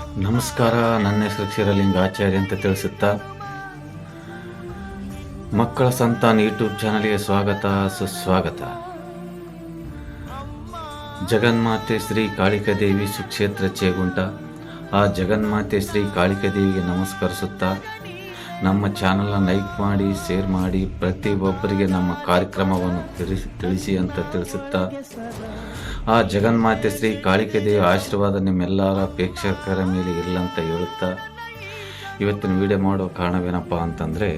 ನಮಸ್ಕಾರ, ನನ್ನ ಹೆಸರು ಕ್ಷೀರಲಿಂಗಾಚಾರ್ಯ ಅಂತ ತಿಳಿಸುತ್ತಾ ಮಕ್ಕಳ ಸಂತಾನ ಯೂಟ್ಯೂಬ್ ಚಾನಲ್ಗೆ ಸ್ವಾಗತ, ಸುಸ್ವಾಗತ. ಜಗನ್ಮಾತೆ ಶ್ರೀ ಕಾಳಿಕಾದೇವಿ ಸುಕ್ಷೇತ್ರ ಚೇಗುಂಟ ಆ ಜಗನ್ಮಾತೆ ಶ್ರೀ ಕಾಳಿಕಾದೇವಿಗೆ ನಮಸ್ಕರಿಸುತ್ತಾ ನಮ್ಮ ಚಾನಲ್ನ ಲೈಕ್ ಮಾಡಿ, ಶೇರ್ ಮಾಡಿ, ಪ್ರತಿಯೊಬ್ಬರಿಗೆ ನಮ್ಮ ಕಾರ್ಯಕ್ರಮವನ್ನು ತಿಳಿಸಿ ತಿಳಿಸಿ ಅಂತ ತಿಳಿಸುತ್ತಾ ಆ ಜಗನ್ಮಾತೆ ಶ್ರೀ ಕಾಳಿಕಾದೇವಿ ಆಶೀರ್ವಾದ ನಿಮ್ಮೆಲ್ಲರ ಪ್ರೇಕ್ಷಕರ ಮೇಲೆ ಇರಲಂತ ಹೇಳುತ್ತಾ ಇವತ್ತಿನ ವಿಡಿಯೋ ಮಾಡೋ ಕಾರಣವೇನಪ್ಪ ಅಂತಂದರೆ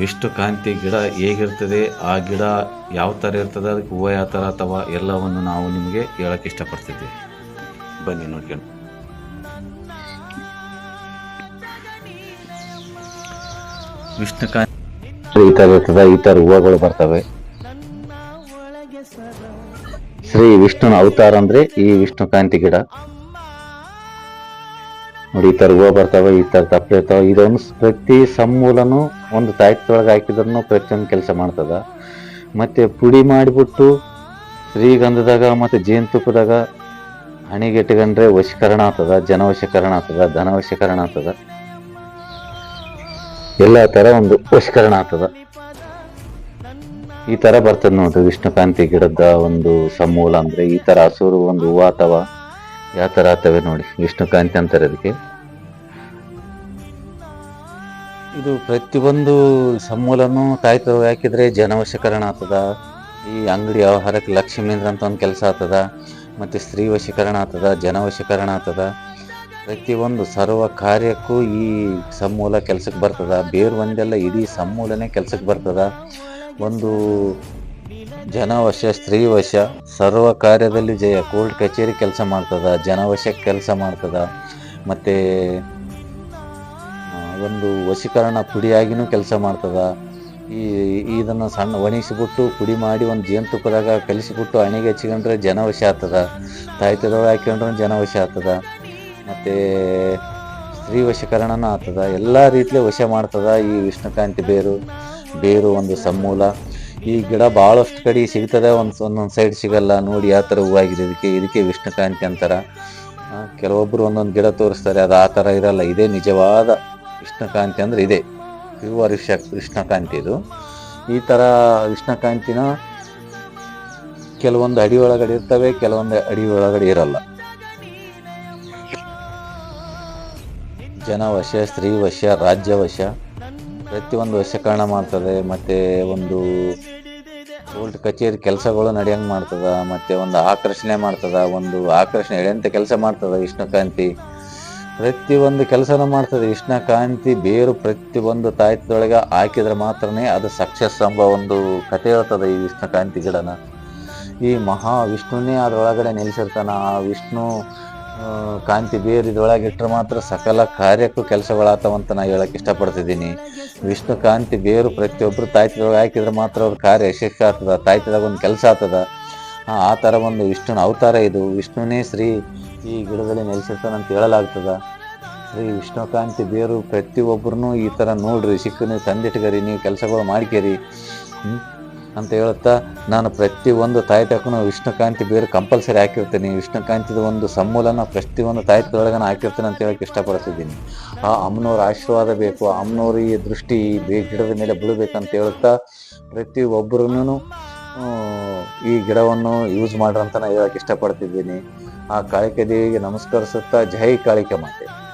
ವಿಷ್ಣುಕಾಂತಿ ಗಿಡ ಹೇಗಿರ್ತದೆ, ಆ ಗಿಡ ಯಾವ ಥರ ಇರ್ತದೆ, ಅದಕ್ಕೆ ಹೂವು ಯಾವ ಥರ ಅಥವಾ ಎಲ್ಲವನ್ನು ನಾವು ನಿಮಗೆ ಹೇಳಕ್ಕೆ ಇಷ್ಟಪಡ್ತಿದ್ದೀವಿ. ಬನ್ನಿ ನೋಡ್ಕೊಂಡು. ವಿಷ್ಣುಕಾಂತಿ ಈ ಥರ ಇರ್ತದೆ, ಈ ಥರ ಹೂವುಗಳು ಬರ್ತವೆ. ಶ್ರೀ ವಿಷ್ಣುನ ಅವತಾರ ಅಂದ್ರೆ ಈ ವಿಷ್ಣುಕಾಂತಿ ಗಿಡ. ನೋಡಿ, ಈ ತರ ಹೂವು ಬರ್ತಾವೆ, ಈ ತರ ತಪ್ಪೆ ಇರ್ತಾವೆ. ಇದೊಂದು ಪ್ರತಿ ಸಮೂಲನು ಒಂದು ತಾಯ್ತೊಳಗೆ ಹಾಕಿದ್ರು ಪ್ರತಿಯೊಂದು ಕೆಲಸ ಮಾಡ್ತದ. ಮತ್ತೆ ಪುಡಿ ಮಾಡಿಬಿಟ್ಟು ಶ್ರೀಗಂಧದಾಗ ಮತ್ತು ಜೇನುತುಪ್ಪದಾಗ ಹಣಿಗೆ ಇಟ್ಕೊಂಡ್ರೆ ವಶೀಕರಣ ಆಗ್ತದ, ಜನವಶೀಕರಣ ಆಗ್ತದ, ಧನವಶೀಕರಣ ಆಗ್ತದ. ಎಲ್ಲ ಥರ ಒಂದು ವಶೀಕರಣ ಆಗ್ತದ. ಈ ತರ ಬರ್ತದೆ ನೋಡ್ರಿ ವಿಷ್ಣುಕಾಂತಿ ಗಿಡದ ಒಂದು ಸಮೂಲ ಅಂದ್ರೆ ಈ ತರ ಹಸುರು ಒಂದು ಹೂವು ಅಥವಾ ಯಾವ ತರ ಆಗ್ತವೆ ನೋಡಿ, ವಿಷ್ಣುಕಾಂತಿ ಅಂತಾರೆ ಅದಕ್ಕೆ. ಇದು ಪ್ರತಿಯೊಂದು ಸಮೂಲನು ತಾಯ್ತು ಯಾಕಿದ್ರೆ ಜನವಶೀಕರಣ ಆಗ್ತದ. ಈ ಅಂಗಡಿ ವ್ಯವಹಾರಕ್ಕೆ ಲಕ್ಷ್ಮೀಂದ್ರ ಅಂತ ಒಂದು ಕೆಲಸ ಆಗ್ತದ, ಮತ್ತೆ ಸ್ತ್ರೀ ವಶೀಕರಣ ಆಗ್ತದ, ಜನವಶೀಕರಣ ಆಗ್ತದ. ಪ್ರತಿಯೊಂದು ಸರ್ವ ಕಾರ್ಯಕ್ಕೂ ಈ ಸಮೂಲ ಕೆಲಸಕ್ಕೆ ಬರ್ತದ. ಬೇರೆ ಒಂದೆಲ್ಲ ಇಡೀ ಸಮೂಲನೇ ಕೆಲಸಕ್ಕೆ ಬರ್ತದ. ಒಂದು ಜನವಶ ಸ್ತ್ರೀವಶ ಸರ್ವ ಕಾರ್ಯದಲ್ಲಿ ಜಯ. ಕೋರ್ಟ್ ಕಚೇರಿ ಕೆಲಸ ಮಾಡ್ತದ ಜನವಶ ಕೆಲಸ ಮಾಡ್ತದ. ಮತ್ತು ಒಂದು ವಶೀಕರಣ ಪುಡಿಯಾಗಿನೂ ಕೆಲಸ ಮಾಡ್ತದ. ಈ, ಇದನ್ನು ಸಣ್ಣ ಒಣಗಿಸಿಬಿಟ್ಟು ಪುಡಿ ಮಾಡಿ ಒಂದು ಜೇನುತುಪ್ಪದಾಗ ಕಲಿಸಿಬಿಟ್ಟು ಹಣೆಗೆ ಹಚ್ಕೊಂಡ್ರೆ ಜನವಶ ಆಗ್ತದ. ತಾಯ್ತದೊಳಗೆ ಹಾಕೊಂಡ್ರೆ ಜನವಶ ಆಗ್ತದ. ಮತ್ತು, ಸ್ತ್ರೀ ವಶೀಕರಣನೂ ಆಗ್ತದ. ಎಲ್ಲ ರೀತಿಯ ವಶ ಮಾಡ್ತದ ಈ ವಿಷ್ಣುಕಾಂತಿ ಬೇರು. ಬೇರು ಒಂದು ಸಮೂಲ. ಈ ಗಿಡ ಭಾಳಷ್ಟು ಕಡೆ ಸಿಗ್ತದೆ. ಒಂದು ಒಂದೊಂದು ಸೈಡ್ ಸಿಗಲ್ಲ. ನೋಡಿ ಯಾವ ಥರ ಹೂವಾಗಿದೆ ಇದಕ್ಕೆ ಇದಕ್ಕೆ ವಿಷ್ಣುಕಾಂತಿ ಅಂತಾರೆ. ಕೆಲವೊಬ್ಬರು ಒಂದೊಂದು ಗಿಡ ತೋರಿಸ್ತಾರೆ. ಅದು ಆ ಥರ ಇರಲ್ಲ. ಇದೇ ನಿಜವಾದ ವಿಷ್ಣುಕಾಂತಿ ಅಂದರೆ ಇದೆ. ಪ್ಯೂವರ್ ವಿಷ, ವಿಷ್ಣುಕಾಂತಿ ಇದು. ಈ ಥರ ವಿಷ್ಣುಕಾಂತಿನ ಕೆಲವೊಂದು ಅಡಿ ಒಳಗಡೆ ಇರ್ತವೆ. ಕೆಲವೊಂದು ಅಡಿ ಒಳಗಡೆ ಇರಲ್ಲ. ಜನವಶ ಸ್ತ್ರೀವಶ ರಾಜ್ಯವಶ ಪ್ರತಿಯೊಂದು ವಶಕರಣ ಮಾಡ್ತದೆ, ಮತ್ತೆ ಒಂದು ಕೋರ್ಟ್ ಕಚೇರಿ ಕೆಲಸಗಳು ನಡೆಯಂಗೆ ಮಾಡ್ತದ, ಮತ್ತೆ ಒಂದು ಆಕರ್ಷಣೆ ಮಾಡ್ತದ, ಒಂದು ಆಕರ್ಷಣೆ ಎಳೆಂತ ಕೆಲಸ ಮಾಡ್ತದ ವಿಷ್ಣುಕಾಂತಿ. ಪ್ರತಿಯೊಂದು ಕೆಲಸನ ಮಾಡ್ತದೆ ವಿಷ್ಣುಕಾಂತಿ, ಬೇರು ಪ್ರತಿಯೊಂದು ತಾಯ್ತದೊಳಗೆ ಹಾಕಿದ್ರೆ ಮಾತ್ರನೇ ಅದು ಸಕ್ಸಸ್ ಎಂಬ ಒಂದು ಕಥೆ ಹೇಳ್ತದೆ ಈ ವಿಷ್ಣುಕಾಂತಿ ಗಿಡನ. ಈ ಮಹಾ ವಿಷ್ಣುನೇ ಅದರೊಳಗಡೆ ನೆಲೆಸಿರ್ತಾನ, ಆ ವಿಷ್ಣು ಕಾಂತಿ ಬೇರು ಇಟ್ಟರೆ ಮಾತ್ರ ಸಕಲ ಕಾರ್ಯಕ್ಕೂ ಕೆಲಸಗಳಾತವಂತ ನಾ ಹೇಳಕ್ಕೆ ಇಷ್ಟಪಡ್ತಿದ್ದೀನಿ. ವಿಷ್ಣು ಕಾಂತಿ ಬೇರು ಪ್ರತಿಯೊಬ್ಬರು ತಾಯ್ತದೊಳಗೆ ಹಾಕಿದ್ರೆ ಮಾತ್ರ ಅವ್ರ ಕಾರ್ಯ ಯಶಸ್ವಿ ಆಗ್ತದ ತಾಯ್ತದಾಗ ಒಂದು ಕೆಲಸ ಆಗ್ತದ. ಆ ಥರ ಒಂದು ವಿಷ್ಣುನ ಅವತಾರ ಇದು. ವಿಷ್ಣುನೇ ಶ್ರೀ ಈ ಗಿಡದಲ್ಲಿ ನೆಲೆಸಿರ್ತಾನೆ ಅಂತ ಹೇಳಲಾಗ್ತದ. ಶ್ರೀ ವಿಷ್ಣುಕಾಂತಿ ಬೇರು ಪ್ರತಿಯೊಬ್ಬರೂ ಈ ಥರ ನೋಡ್ರಿ, ಸಿಕ್ಕ ನೀವು ತಂದಿಟ್ಕರಿ, ನೀವು ಕೆಲಸಗಳು ಮಾಡ್ಕೇರಿ? ಅಂತ ಹೇಳುತ್ತಾ, ನಾನು ಪ್ರತಿಯೊಂದು ತಾಯ್ತಕ್ಕೂ ವಿಷ್ಣುಕಾಂತಿ ಬೇರೆ ಕಂಪಲ್ಸರಿ ಹಾಕಿರ್ತೀನಿ. ವಿಷ್ಣುಕಾಂತಿದ ಒಂದು ಸಮೂಲನ ಪ್ರತಿಯೊಂದು ತಾಯ್ತದೊಳಗನ ಹಾಕಿರ್ತೀನಿ ಅಂತ ಹೇಳಕ್ಕೆ ಇಷ್ಟಪಡ್ತಿದ್ದೀನಿ. ಆ ಅಮ್ಮನವ್ರ ಆಶೀರ್ವಾದ ಬೇಕು ಅಮ್ಮನವ್ರ ಈ ದೃಷ್ಟಿ ಈ ಬೇ- ಗಿಡದ ಮೇಲೆ ಬೀಳಬೇಕಂತ ಹೇಳುತ್ತಾ ಪ್ರತಿ ಒಬ್ಬರನ್ನು ಈ ಗಿಡವನ್ನು ಯೂಸ್ ಮಾಡ್ರಂತ ನಾನು ಹೇಳಕ್ಕೆ ಇಷ್ಟಪಡ್ತಿದ್ದೀನಿ. ಆ ಕಾಳಿಕೆ ದೇವಿಗೆ ನಮಸ್ಕರಿಸುತ್ತಾ, ಜೈ ಕಾಳಿಕೆ ಮಾತೆ.